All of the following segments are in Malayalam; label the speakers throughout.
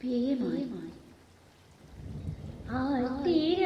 Speaker 1: പേയമായി ആട്ടിര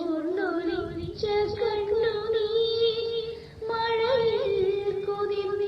Speaker 1: കണ്ണൂരി നീ മഴയിൽ കൊതിർന്നു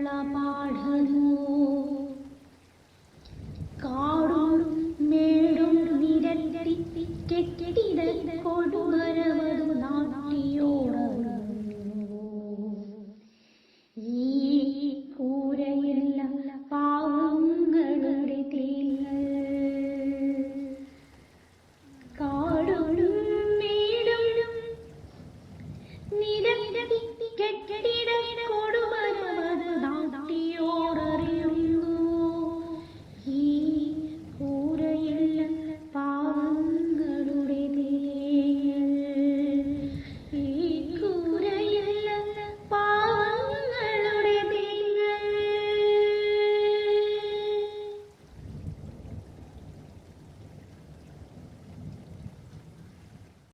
Speaker 1: കള്ള പാടനു കാടും മേടും നിരത്തി കെട്ടിട കൊടുമരവതു നാട്ടിയോടു ഈ കൂരയില്ല കാടും മേടും നിരത്തി കെട്ടിട